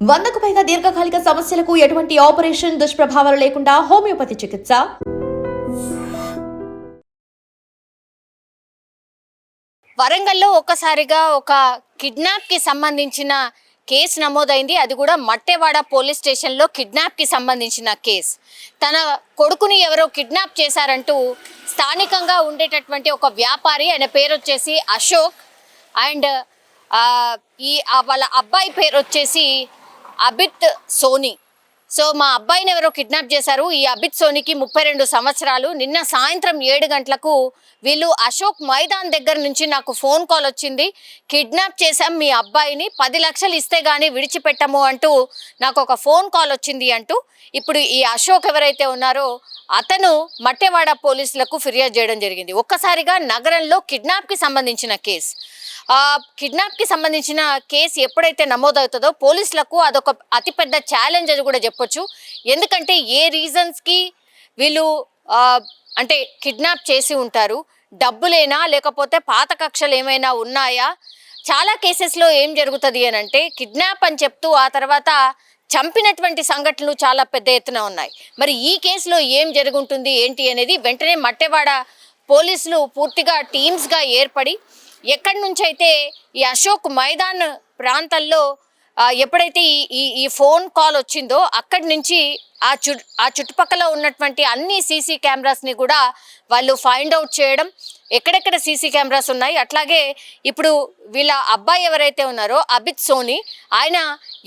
వందకు పైగా దీర్ఘకాలిక సమస్యలకు ఎటువంటి ఆపరేషన్ దుష్ప్రభావాలు లేకుండా హోమియోపతి చికిత్స. వరంగల్లో ఒక్కసారిగా ఒక కిడ్నాప్కి సంబంధించిన కేసు నమోదైంది. అది కూడా మట్టెవాడ పోలీస్ స్టేషన్లో కిడ్నాప్కి సంబంధించిన కేసు. తన కొడుకుని ఎవరో కిడ్నాప్ చేశారంటూ స్థానికంగా ఉండేటటువంటి ఒక వ్యాపారి ఆయన పేరు వచ్చేసి అశోక్. అండ్ ఈ వాళ్ళ అబ్బాయి పేరు వచ్చేసి అబిత్ సోని. సో మా అబ్బాయిని ఎవరో కిడ్నాప్ చేశారు. ఈ అబిత్ సోనికి ముప్పై రెండు సంవత్సరాలు. నిన్న సాయంత్రం ఏడు గంటలకు వీళ్ళు అశోక్ మైదాన్ దగ్గర నుంచి నాకు ఫోన్ కాల్ వచ్చింది. కిడ్నాప్ చేశాం మీ అబ్బాయిని. పది లక్షలు ఇస్తే గానీ విడిచిపెట్టము అంటూ నాకు ఒక ఫోన్ కాల్ వచ్చింది అంటూ. ఇప్పుడు ఈ అశోక్ ఎవరైతే ఉన్నారో అతను మట్టెవాడ పోలీసులకు ఫిర్యాదు చేయడం జరిగింది. ఒక్కసారిగా నగరంలో కిడ్నాప్కి సంబంధించిన కేసు. ఆ సంబంధించిన కేసు ఎప్పుడైతే నమోదవుతుందో పోలీసులకు అదొక అతిపెద్ద ఛాలెంజ్ అని కూడా చెప్పొచ్చు. ఎందుకంటే ఏ రీజన్స్కి వీళ్ళు అంటే కిడ్నాప్ చేసి ఉంటారు? డబ్బులేనా? లేకపోతే పాత కక్షలు ఏమైనా ఉన్నాయా? చాలా కేసెస్లో ఏం జరుగుతుంది అని అంటే కిడ్నాప్ అని చెప్తూ ఆ తర్వాత చంపినటువంటి సంఘటనలు చాలా పెద్ద ఎత్తున ఉన్నాయి. మరి ఈ కేసులో ఏం జరుగుంటుంది ఏంటి అనేది వెంటనే మట్టెవాడ పోలీసులు పూర్తిగా టీమ్స్గా ఏర్పడి ఎక్కడి నుంచి అయితే ఈ అశోక్ మైదాన్ ప్రాంతాల్లో ఎప్పుడైతే ఈ ఈ ఫోన్ కాల్ వచ్చిందో అక్కడి నుంచి ఆ చు ఆ చుట్టుపక్కల ఉన్నటువంటి అన్ని సీసీ కెమెరాస్ని కూడా వాళ్ళు ఫైండ్ అవుట్ చేయడం ఎక్కడెక్కడ సీసీ కెమెరాస్ ఉన్నాయి? అట్లాగే ఇప్పుడు వీళ్ళ అబ్బాయి ఎవరైతే ఉన్నారో అబిత్ సోని ఆయన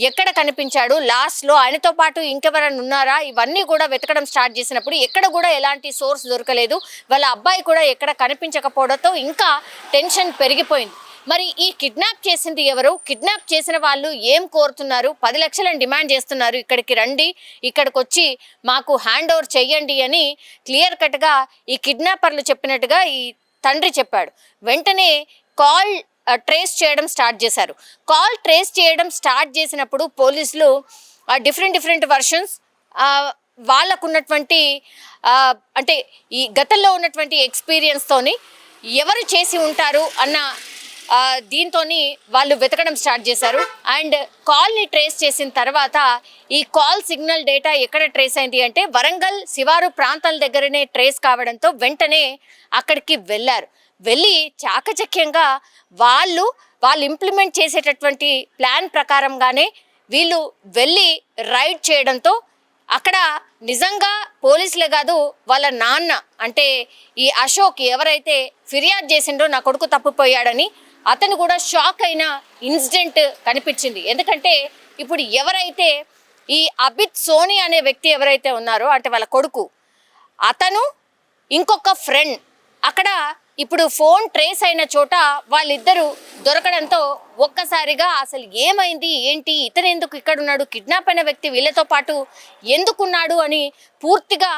ఎక్కడ కనిపించాడు? లాస్ట్లో ఆయనతో పాటు ఇంకెవరైనా ఉన్నారా? ఇవన్నీ కూడా వెతకడం స్టార్ట్ చేసినప్పుడు ఎక్కడ కూడా ఎలాంటి సోర్స్ దొరకలేదు. వాళ్ళ అబ్బాయి కూడా ఎక్కడ కనిపించకపోవడంతో ఇంకా టెన్షన్ పెరిగిపోయింది. మరి ఈ కిడ్నాప్ చేసింది ఎవరు? కిడ్నాప్ చేసిన వాళ్ళు ఏం కోరుతున్నారు? పది లక్షలను డిమాండ్ చేస్తున్నారు. ఇక్కడికి రండి ఇక్కడికి వచ్చి మాకు హ్యాండ్ ఓవర్ చెయ్యండి అని క్లియర్ కట్గా ఈ కిడ్నాపర్లు చెప్పినట్టుగా ఈ తండ్రి చెప్పాడు. వెంటనే కాల్ ట్రేస్ చేయడం స్టార్ట్ చేశారు. కాల్ ట్రేస్ చేయడం స్టార్ట్ చేసినప్పుడు పోలీసులు డిఫరెంట్ డిఫరెంట్ వర్షన్స్ వాళ్ళకున్నటువంటి అంటే ఈ గతంలో ఉన్నటువంటి ఎక్స్పీరియన్స్తోని ఎవరు చేసి ఉంటారు అన్న దీంతో వాళ్ళు వెతకడం స్టార్ట్ చేశారు. అండ్ కాల్ని ట్రేస్ చేసిన తర్వాత ఈ కాల్ సిగ్నల్ డేటా ఎక్కడ ట్రేస్ అయింది అంటే వరంగల్ శివారు ప్రాంతాల దగ్గరనే ట్రేస్ కావడంతో వెంటనే అక్కడికి వెళ్ళారు. వెళ్ళి చాకచక్యంగా వాళ్ళు వాళ్ళు ఇంప్లిమెంట్ చేసేటటువంటి ప్లాన్ ప్రకారంగానే వీళ్ళు వెళ్ళి రైడ్ చేయడంతో అక్కడ నిజంగా పోలీసులే కాదు వాళ్ళ నాన్న అంటే ఈ అశోక్ ఎవరైతే ఫిర్యాదు చేసిండో నా కొడుకు తప్పిపోయాడని అతను కూడా షాక్ అయిన ఇన్సిడెంట్ కనిపించింది. ఎందుకంటే ఇప్పుడు ఎవరైతే ఈ అబిత్ సోని అనే వ్యక్తి ఎవరైతే ఉన్నారో అంటే వాళ్ళ కొడుకు అతను ఇంకొక ఫ్రెండ్ అక్కడ ఇప్పుడు ఫోన్ ట్రేస్ అయిన చోట వాళ్ళిద్దరూ దొరకడంతో ఒక్కసారిగా అసలు ఏమైంది ఏంటి ఇతను ఎందుకు ఇక్కడ ఉన్నాడు కిడ్నాప్ అయిన వ్యక్తి వీళ్ళతో పాటు ఎందుకున్నాడు అని పూర్తిగా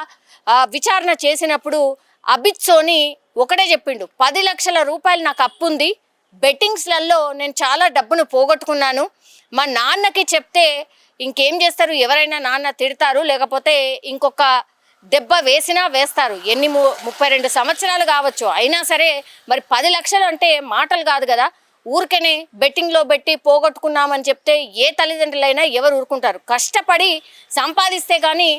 విచారణ చేసినప్పుడు అబిత్ సోని ఒకటే చెప్పిండు. పది లక్షల రూపాయలు నాకు అప్పు ఉంది బెట్టింగ్స్లలో నేను చాలా డబ్బును పోగొట్టుకున్నాను. మా నాన్నకి చెప్తే ఇంకేం చేస్తారు? ఎవరైనా నాన్న తిడతారు లేకపోతే ఇంకొక దెబ్బ వేసినా వేస్తారు. ఎన్ని ము- ముప్పై రెండు సంవత్సరాలు కావచ్చు. అయినా సరే మరి పది లక్షలు అంటే మాటలు కాదు కదా. ఊరికనే బెట్టింగ్లో పెట్టి పోగొట్టుకున్నామని చెప్తే ఏ తల్లిదండ్రులైనా ఎవరు ఊరుకుంటారు? కష్టపడి సంపాదిస్తే కానీ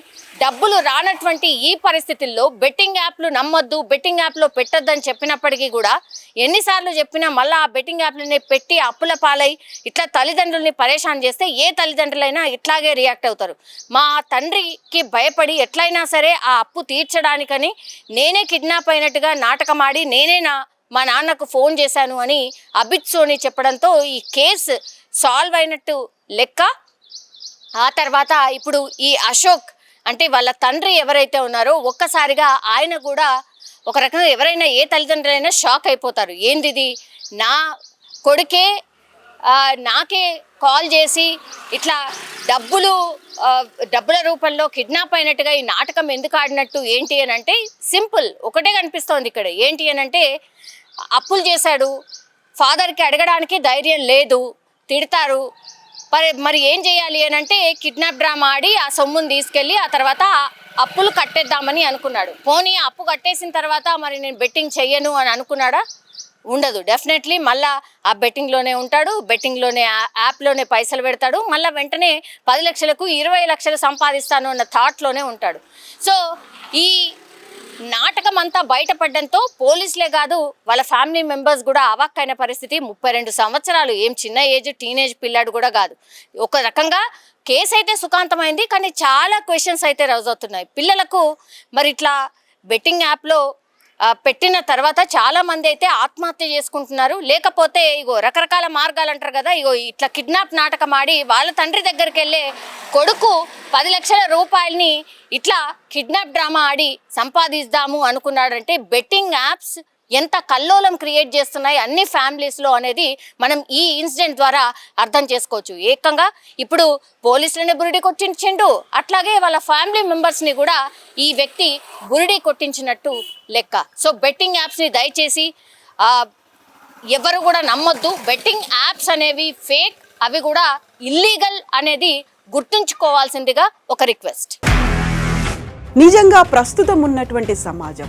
డబ్బులు రానటువంటి ఈ పరిస్థితుల్లో బెట్టింగ్ యాప్లు నమ్మొద్దు బెట్టింగ్ యాప్లో పెట్టొద్దని చెప్పినప్పటికీ కూడా ఎన్నిసార్లు చెప్పినా మళ్ళీ ఆ బెట్టింగ్ యాప్లని పెట్టి అప్పుల పాలై ఇట్లా తల్లిదండ్రుల్ని పరేషాన్ చేస్తే ఏ తల్లిదండ్రులైనా ఇట్లాగే రియాక్ట్ అవుతారు. మా తండ్రికి భయపడి ఎట్లయినా సరే ఆ అప్పు తీర్చడానికని నేనే కిడ్నాప్ అయినట్టుగా నాటకం ఆడి నేనే నా మా నాన్నకు ఫోన్ చేశాను అని అబిత్ సోని చెప్పడంతో ఈ కేసు సాల్వ్ అయినట్టు లెక్క. ఆ తర్వాత ఇప్పుడు ఈ అశోక్ అంటే వాళ్ళ తండ్రి ఎవరైతే ఉన్నారో ఒక్కసారిగా ఆయన కూడా ఒక రకంగా ఎవరైనా ఏ తల్లిదండ్రులైనా షాక్ అయిపోతారు. ఏందిది? నా కొడుకే నాకే కాల్ చేసి ఇట్లా డబ్బులు డబ్బుల రూపంలో కిడ్నాప్ అయినట్టుగా ఈ నాటకం ఎందుకు ఆడినట్టు ఏంటి అని అంటే సింపుల్ ఒకటే కనిపిస్తోంది ఇక్కడ. ఏంటి అని అంటే అప్పులు చేశాడు ఫాదర్కి అడగడానికి ధైర్యం లేదు తిడతారు. మరి మరి ఏం చేయాలి అని అంటే కిడ్నాప్ డ్రామా ఆడి ఆ సొమ్ముని తీసుకెళ్ళి ఆ తర్వాత అప్పులు కట్టేద్దామని అనుకున్నాడు. పోనీ అప్పు కట్టేసిన తర్వాత మరి నేను బెట్టింగ్ చెయ్యను అని అనుకున్నాడా? ఉండదు. డెఫినెట్లీ మళ్ళా ఆ బెట్టింగ్లోనే ఉంటాడు బెట్టింగ్లోనే యాప్లోనే పైసలు పెడతాడు మళ్ళీ వెంటనే పది లక్షలకు ఇరవై లక్షలు సంపాదిస్తాను అన్న థాట్లోనే ఉంటాడు. సో ఈ నాటకం అంతా బయటపడడంతో పోలీసులే కాదు వాళ్ళ ఫ్యామిలీ మెంబర్స్ కూడా అవాక్కైన పరిస్థితి. ముప్పై రెండు సంవత్సరాలు ఏం చిన్న ఏజ్ టీనేజ్ పిల్లాడు కూడా కాదు. ఒక రకంగా కేసు అయితే సుఖాంతమైంది కానీ చాలా క్వశ్చన్స్ అయితే రౌజ్ అవుతున్నాయి. పిల్లలకు మరి ఇట్లా బెట్టింగ్ యాప్లో పెట్టిన తర్వాత చాలా మంది అయితే ఆత్మహత్య చేసుకుంటున్నారు. లేకపోతే ఇగో రకరకాల మార్గాలు అంటారు కదా ఇగో ఇట్లా కిడ్నాప్ నాటకం ఆడి వాళ్ళ తండ్రి దగ్గరికి వెళ్ళే కొడుకు పది లక్షల రూపాయలని ఇట్లా కిడ్నాప్ డ్రామా ఆడి సంపాదిద్దాము అనుకున్నాడంటే బెట్టింగ్ యాప్స్ ఎంత కల్లోలం క్రియేట్ చేస్తున్నాయి అన్ని ఫ్యామిలీస్లో అనేది మనం ఈ ఇన్సిడెంట్ ద్వారా అర్థం చేసుకోవచ్చు. ఏకంగా ఇప్పుడు పోలీసులని బురిడి కొట్టించిండు అట్లాగే వాళ్ళ ఫ్యామిలీ మెంబర్స్ని కూడా ఈ వ్యక్తి బురిడి కొట్టించినట్టు లెక్క. సో బెట్టింగ్ యాప్స్ని దయచేసి ఎవరు కూడా నమ్మొద్దు. బెట్టింగ్ యాప్స్ అనేవి ఫేక్ అవి కూడా ఇల్లీగల్ అనేది గుర్తుంచుకోవాల్సిందిగా ఒక రిక్వెస్ట్. నిజంగా ప్రస్తుతం ఉన్నటువంటి సమాజం